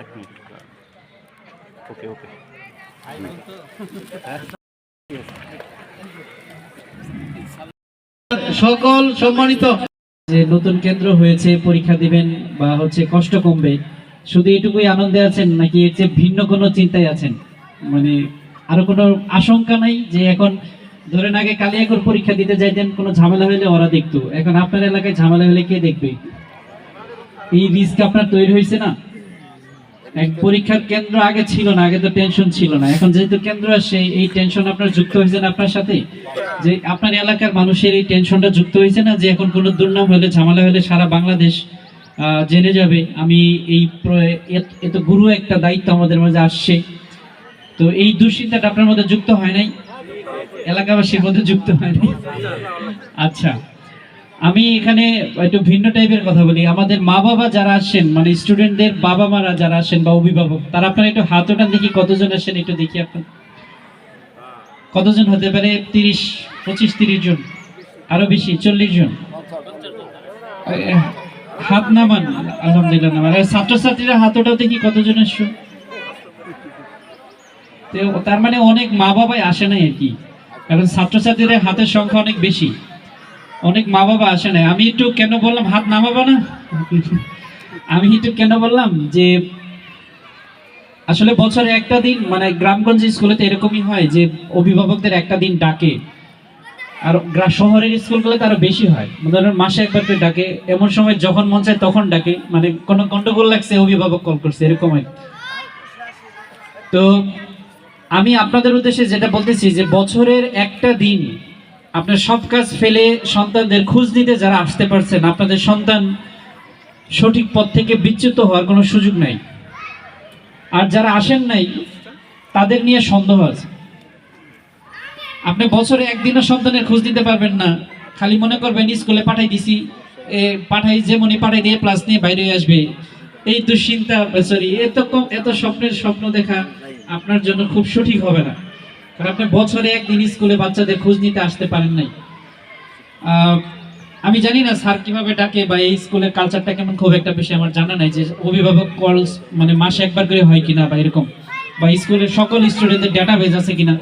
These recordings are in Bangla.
এক মিনিট ওকে ওকে। সকল সম্মানিত। যে নতুন কেন্দ্র হয়েছে পরীক্ষা দিবেন বা হচ্ছে কষ্ট কমবে শুধু এটুকুই আনন্দে আছেন নাকি এর চেয়ে ভিন্ন কোনো চিন্তায় আছেন? মানে আরও কোনো আশঙ্কা নাই যে এখন ধরেন আগে কালিয়াকর পরীক্ষা দিতে যাইতেন কোনো ঝামেলা হলে ওরা দেখতো। এখন আপনার এলাকায় ঝামেলা হলে কে দেখবে? এই রিস্ক আপনার তৈরি হয়েছে না? এক পরীক্ষার কেন্দ্র আগে ছিল না, আগে তো টেনশন ছিল না। এখন যেহেতু কেন্দ্র আসে, এই টেনশন আপনার যুক্ত হয়েছে না আপনার সাথে? যে আপনার এলাকার মানুষের এই টেনশনটা যুক্ত হয়েছে না, যে এখন কোনো দুর্নাম হলে, ঝামেলা হলে সারা বাংলাদেশ জেনে যাবে। আমি এই এত গুরু একটা দায়িত্ব আমাদের মাঝে আসছে। তো এই দুশ্চিন্তাটা আপনার মধ্যে যুক্ত হয় নাই? এলাকাবাসীর মধ্যে যুক্ত হয় নাই? আচ্ছা। আমি এখানে একটু ভিন্ন টাইপের কথা বলি। আমাদের মা বাবা যারা আসেন মানে স্টুডেন্টদের বাবা মারা যারা আসেন বা অভিভাবক, তারা আপনারা একটু হাত ওঠান দেখি কতজন আসেন একটু দেখি আপনার। কতজন হতে পারে? তিরিশ, পঁচিশ, তিরিশ জন। আরও বেশি, চল্লিশ জন। হাত নামান, আলহামদুলিল্লাহ ছাত্রছাত্রীরা হাত ওঠাও দেখি কতজন আসছো। তার মানে অনেক মা বাবাই আসে নাই আর কি। কারণ ছাত্রছাত্রীদের হাতের সংখ্যা অনেক বেশি। অনেক মা বাবা আসে নাই। আমি একটু কেন বললাম, হাত নামাবো না? আমি একটু কেন বললাম যে, আসলে বছরে একটা দিন মানে গ্রামগঞ্জ স্কুলে তো এরকমই হয় যে, অভিভাবকদের একটা দিন ডাকে। আর শহরের স্কুলগুলোতে আরও বেশি হয়। ধরেন মাসে একবার করে ডাকে। এমন সময় যখন মন চায় তখন ডাকে। মানে কোনো গন্ডগোল লাগছে, অভিভাবক কল করছে এরকম তো আমি আপনাদের উদ্দেশ্যে যেটা বলতেছি যে, বছরের একটা দিন আপনার সব কাজ ফেলে সন্তানদের খোঁজ নিতে যারা আসতে পারছেন, আপনাদের সন্তান সঠিক পথ থেকে বিচ্যুত হওয়ার কোনো সুযোগ নাই। আর যারা আসেন নাই, তাদের নিয়ে সন্দেহ আছে। আপনি বছরে একদিনও সন্তানের খোঁজ দিতে পারবেন না। খালি মনে করবেন, স্কুলে পাঠাই দিছি, এ পাঠাই যেমনই পাঠাই দিয়ে প্লাস নিয়ে বাইরে আসবে। এই দুশ্চিন্তা, সরি, এত কম, এত স্বপ্নের স্বপ্ন দেখা আপনার জন্য খুব সঠিক হবে না। আপনি বছরে একদিন স্কুলে বাচ্চাদের খোঁজ নিতে আসতে পারেন নাই। আমি জানি না স্যার কীভাবে ডাকে বা এই স্কুলের কালচারটা কেমন, খুব একটা বেশি আমার জানা নাই যে অভিভাবক কল মানে মাসে একবার করে হয় কিনা বা এরকম। বা স্কুলের সকল স্টুডেন্টদের ডাটাবেজ আছে কিনা,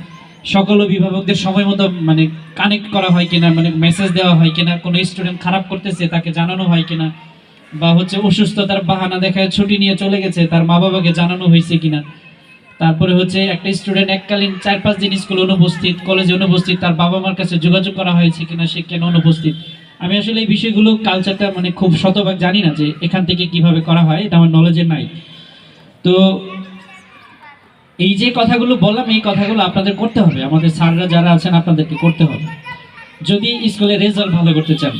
সকল অভিভাবকদের সময় মতো মানে কানেক্ট করা হয় কিনা মানে মেসেজ দেওয়া হয় কিনা, কোনো স্টুডেন্ট খারাপ করতেছে, তাকে জানানো হয় কিনা, বা হচ্ছে অসুস্থতার বাহানা দেখায় ছুটি নিয়ে চলে গেছে, তার মা বাবাকে জানানো হয়েছে কিনা। তারপরে হচ্ছে একটা স্টুডেন্ট এককালীন চার পাঁচ দিন স্কুলে অনুপস্থিত কলেজে অনুপস্থিত, তার বাবা মার কাছে যোগাযোগ করা হয়েছে কিনা সে কেন অনুপস্থিত? আমি আসলে এই বিষয়গুলো কালচারটা মানে খুব শতভাগ জানি না যে এখান থেকে কীভাবে করা হয়, এটা আমার নলেজে নাই। তো এই যে কথাগুলো বললাম, এই কথাগুলো আপনাদের করতে হবে। আমাদের স্যাররা যারা আছেন, আপনাদেরকে করতে হবে। যদি স্কুলে রেজাল্ট ভালো করতে চান।